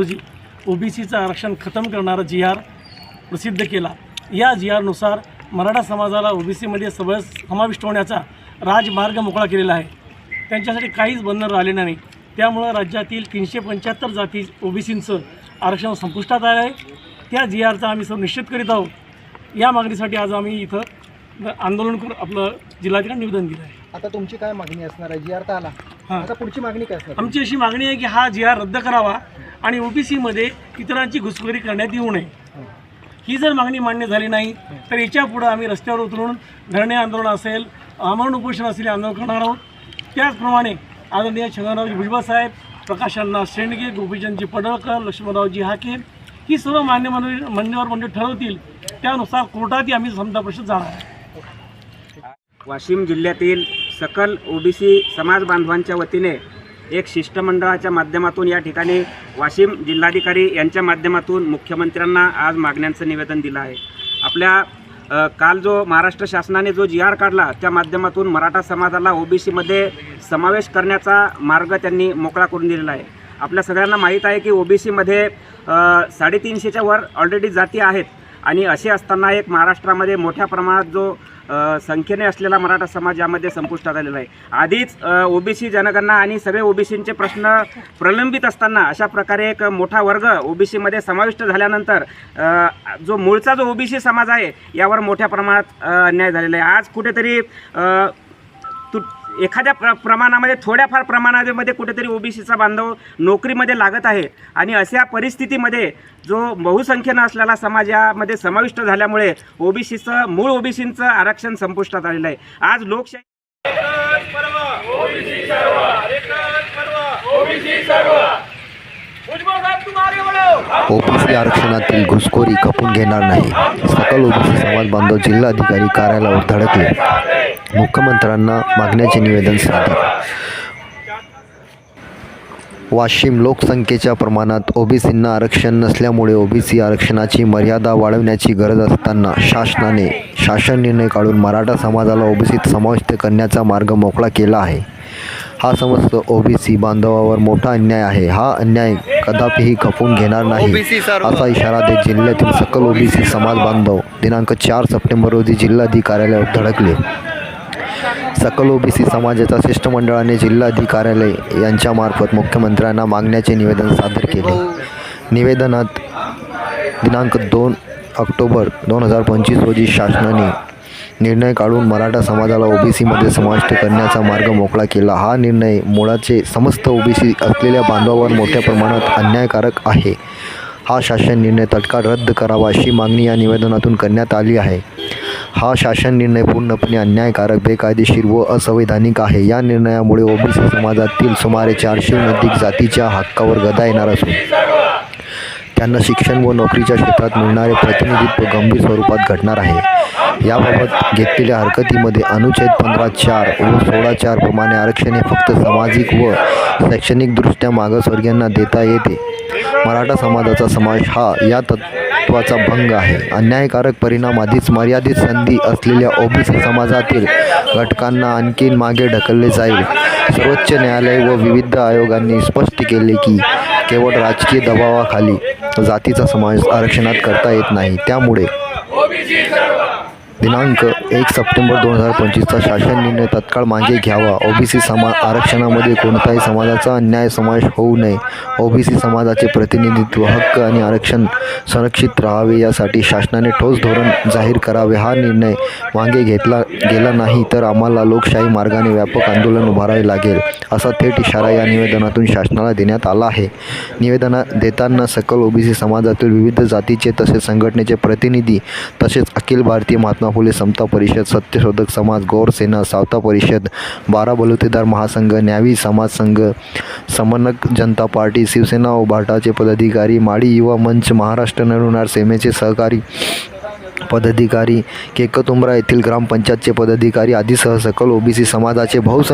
रोजी ओबीसीचं आरक्षण खतम करणारा जी आर प्रसिद्ध केला. या जी आरनुसार मराठा समाजाला ओबीसीमध्ये सवय समाविष्ट होण्याचा राजमार्ग मोकळा केलेला आहे. त्यांच्यासाठी काहीच बंधन राहिलेलं नाही. त्यामुळं राज्यातील तीनशे पंच्याहत्तर जाती ओबीसींचं आरक्षण संपुष्टात आलं आहे. त्या जी आरचा आम्ही सर्व निश्चित करीत आहोत. या मागणीसाठी आज आम्ही इथं आंदोलन करून आपलं जिल्हाधिकारी निवेदन दिलं आहे. आता तुमची काय मागणी असणार आहे? जी आर तर आला. हां. आता पुढची मागणी काय असणार? आमची अशी मागणी आहे की हा जी आर रद्द करावा आणि ओबीसीमध्ये इतरांची घुसखोरी करण्यात येऊ नये. ही. जर मागणी मान्य झाली नाही तर याच्या पुढं आम्ही रस्त्यावर उतरून धरणे आंदोलन असेल आमरण उपोषण असेल आंदोलन करणार आहोत. त्याचप्रमाणे आदरणीय छगनरावजी भुजबळ साहेब प्रकाश अण्णा शेंडगे गोपीचंदजी पडळकर लक्ष्मणरावजी हाके ही सर्व मान्य मान्यवर मंडळ ठरवतील. त्यानुसार कोर्टातही आम्ही समता परिषद जाणार आहे. वाशिम जिल्ह्यातील सकल ओबीसी समाज बांधवांच्या वतीने एक शिष्टमंडळाच्या माध्यमातून या ठिकाणी वाशिम जिल्हाधिकारी यांच्या माध्यमातून मुख्यमंत्र्यांना आज मागण्यांचं निवेदन दिलं आहे. आपल्या काल जो महाराष्ट्र शासनाने जो जी आर काढला त्या माध्यमातून मराठा समाजाला ओबीसीमध्ये समावेश करण्याचा मार्ग त्यांनी मोकळा करून दिलेला आहे. आपल्या सगळ्यांना माहीत आहे की ओबीसीमध्ये साडेतीनशेच्या वर ऑलरेडी जाती आहेत आणि असे असताना एक महाराष्ट्रामध्ये मोठ्या प्रमाणात जो संख्येने असलेला मराठा समाज यामध्ये संपुष्टात आलेला आहे. आधीच ओबीसी जनगणना आणि सगळे ओबीसींचे प्रश्न प्रलंबित असताना अशा प्रकारे एक मोठा वर्ग ओबीसीमध्ये समाविष्ट झाल्यानंतर जो मूळचा जो ओबीसी समाज आहे यावर मोठ्या प्रमाणात अन्याय झालेला आहे. आज कुठेतरी एखाद्या प्र प्रमाणामध्ये थोड्याफार प्रमाणामध्ये कुठेतरी ओबीसीचा बांधव नोकरीमध्ये लागत आहे. आणि अशा परिस्थितीमध्ये जो बहुसंख्येनं असलेला समाज यामध्ये समाविष्ट झाल्यामुळे ओबीसीचं मूळ ओबीसीचं आरक्षण संपुष्टात आलेलं आहे. आज लोकशाही ओबीसी आरक्षणातील घुसखोरी खपून घेणार नाही. सकल ओबीसी समाज बांधव जिल्हाधिकारी कार्यालयावर धडकले. मुख्यमंत्र्यांना मागण्याचे निवेदन सादर. वाशिम लोकसंख्येच्या प्रमाणात ओबीसींना आरक्षण नसल्यामुळे ओबीसी आरक्षणाची मर्यादा वाढवण्याची गरज असताना शासनाने शासन निर्णय काढून मराठा समाजाला ओबीसीत समाविष्ट करण्याचा मार्ग मोकळा केला आहे. हा समस्त ओबीसी बांधवावर मोठा अन्याय आहे. हा अन्याय कदापिही खपून घेणार नाही. असा इशारा देत जिल्ह्यातील सकल ओबीसी समाज बांधव दिनांक चार सप्टेंबर रोजी जिल्हाधिकारी कार्यालयावर धडकले. सकल ओबीसी समाजाच्या शिष्टमंडळाने जिल्हाधिकारी कार्यालय यांच्यामार्फत मुख्यमंत्र्यांना मागण्याचे निवेदन सादर केले. निवेदनात दिनांक दोन ऑक्टोबर दोन हजार पंचवीस रोजी शासनाने निर्णय काढून मराठा समाजाला ओबीसीमध्ये समाविष्ट करण्याचा मार्ग मोकळा केला. हा निर्णय मुळाचे समस्त ओबीसी असलेल्या बांधवावर मोठ्या प्रमाणात अन्यायकारक आहे. हा शासन निर्णय तत्काळ रद्द करावा अशी मागणी या निवेदनातून करण्यात आली आहे. हा शासन निर्णय पूर्णपणे अन्यायकारक बेकायदेशीर व असंवैधानिक आहे. या निर्णयामुळे ओबीसी समाजातील सुमारे चारशे अधिक जातीच्या हक्कावर गदा येणार असून त्यांना शिक्षण व नोकरीच्या क्षेत्रात मिळणारे प्रतिनिधित्व गंभीर स्वरूपात घटणार आहे. याबाबत घेतलेल्या हरकतीमध्ये अनुच्छेद पंधरा चार व सोळा चार प्रमाणे आरक्षण हे फक्त सामाजिक व शैक्षणिकदृष्ट्या मागासवर्गीयांना देता येते. मराठा समाजाचा समावेश हा या तत् तत्वाचा भंग आहे. अन्यायकारक परिणाम आधीच मर्यादित संधी असलेल्या ओबीसी समाजातील घटकांना आणखीन मागे ढकलले जाईल. सर्वोच्च न्यायालय व विविध आयोगांनी स्पष्ट केले की केवळ राजकीय दबावाखाली जातीचा समावेश आरक्षणात करता येत नाही. त्यामुळे दिनांक एक सप्टेंबर दोन हजार पंचवीसचा शासन निर्णय तत्काळ मागे घ्यावा. ओबीसी समा आरक्षणामध्ये कोणताही समाजाचा अन्याय समावेश होऊ नये. ओबीसी समाजाचे प्रतिनिधित्व हक्क आणि आरक्षण संरक्षित राहावे यासाठी शासनाने ठोस धोरण जाहीर करावे. हा निर्णय मागे घेतला गेला नाही तर आम्हाला लोकशाही मार्गाने व्यापक आंदोलन उभारावे लागेल असा थेट इशारा या निवेदनातून शासनाला देण्यात आला आहे. निवेदना देताना सकल ओबीसी समाजातील विविध जातीचे तसेच संघटनेचे प्रतिनिधी तसेच अखिल भारतीय महात्मा फुले समता परिषद सत्यशोधक समाज गौर सेना सावता परिषद बारा बलुतेदार महासंघ न्यावी समाज संघ समन्वयक जनता पार्टी शिवसेना उभाटाचे पदाधिकारी माळी युवा मंच महाराष्ट्र नरुणार सेनेचे सहकारी पदाधिकारी केकतुंबरा येथील ग्रामपंचायतचे पदाधिकारी आदीसह सकल ओबीसी समाजाचे बहुसंख्य